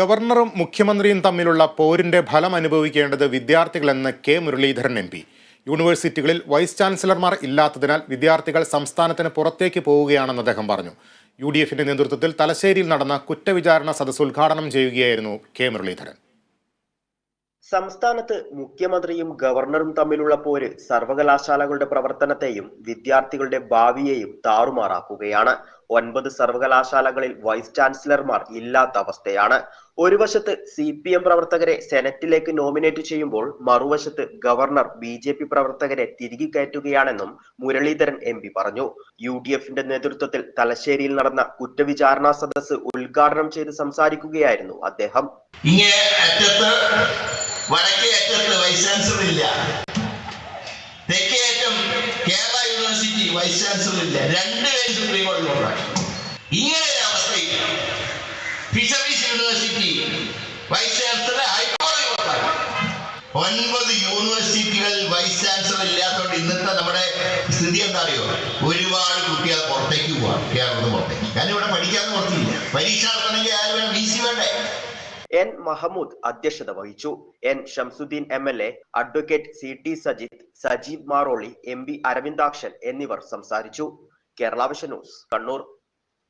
ഗവർണറും മുഖ്യമന്ത്രിയും തമ്മിലുള്ള പോരിന്റെ ഫലം അനുഭവിക്കേണ്ടത് വിദ്യാർത്ഥികളെന്ന് കെ. മുരളീധരൻ എം. പി. യൂണിവേഴ്സിറ്റികളിൽ വൈസ് ചാൻസലർമാർ ഇല്ലാത്തതിനാൽ വിദ്യാർത്ഥികൾ സംസ്ഥാനത്തിന് പുറത്തേക്ക് പോവുകയാണെന്ന് അദ്ദേഹം പറഞ്ഞു. യു ഡി എഫിന്റെ നേതൃത്വത്തിൽ തലശ്ശേരിയിൽ നടന്ന കുറ്റവിചാരണ സദസ് ഉദ്ഘാടനം ചെയ്യുകയായിരുന്നു കെ. മുരളീധരൻ. സംസ്ഥാനത്ത് മുഖ്യമന്ത്രിയും ഗവർണറും തമ്മിലുള്ള പോര് സർവകലാശാലകളുടെ പ്രവർത്തനത്തെയും വിദ്യാർത്ഥികളുടെ ഭാവിയെയും താറുമാറാക്കുകയാണ്. ഒൻപത് സർവകലാശാലകളിൽ വൈസ് ചാൻസലർമാർ ഇല്ലാത്ത അവസ്ഥയാണ്. ഒരു വശത്ത് സി പി എം പ്രവർത്തകരെ സെനറ്റിലേക്ക് നോമിനേറ്റ് ചെയ്യുമ്പോൾ മറുവശത്ത് ഗവർണർ ബി ജെ പി പ്രവർത്തകരെ തിരികെ കയറ്റുകയാണെന്നും മുരളീധരൻ എം പി പറഞ്ഞു. യു ഡി എഫിന്റെ നേതൃത്വത്തിൽ തലശ്ശേരിയിൽ നടന്ന കുറ്റവിചാരണാ സദസ്സ് ഉദ്ഘാടനം ചെയ്ത് സംസാരിക്കുകയായിരുന്നു അദ്ദേഹം. വടക്കേ അറ്റത്ത് വൈസ് ചാൻസലർ ഇല്ല. തെക്കേ അറ്റം കേരള യൂണിവേഴ്സിറ്റി വൈസ് ചാൻസലർ ഇല്ല. രണ്ടുപേരും സുപ്രീം കോടതിയിലുണ്ടായി ഇങ്ങനെ ഒരു അവസ്ഥയിൽ ഫിഷറീസ് യൂണിവേഴ്സിറ്റി വൈസ് ചാൻസലർ ഹൈക്കോടതിയിലുണ്ടായി ഒൻപത് യൂണിവേഴ്സിറ്റികൾ വൈസ് ചാൻസലർ ഇല്ലാത്തതുകൊണ്ട് ഇന്നത്തെ നമ്മുടെ സ്ഥിതി എന്താ അറിയോ? ഒരുപാട് കുട്ടികൾ പുറത്തേക്ക് പോവാം കേരളത്തിന് പുറത്തേക്ക്. കാരണം ഇവിടെ പഠിക്കാതെ പുറത്തില്ല പരീക്ഷ നടത്തണമെങ്കിൽ എൻ മഹമ്മൂദ് അധ്യക്ഷത വഹിച്ചു. N Shamsuddin M L A advocate C T Sajith Sajeev Maroli M P Aravindakshan എന്നിവർ സംസാരിച്ചു. Kerala vision news Kannur.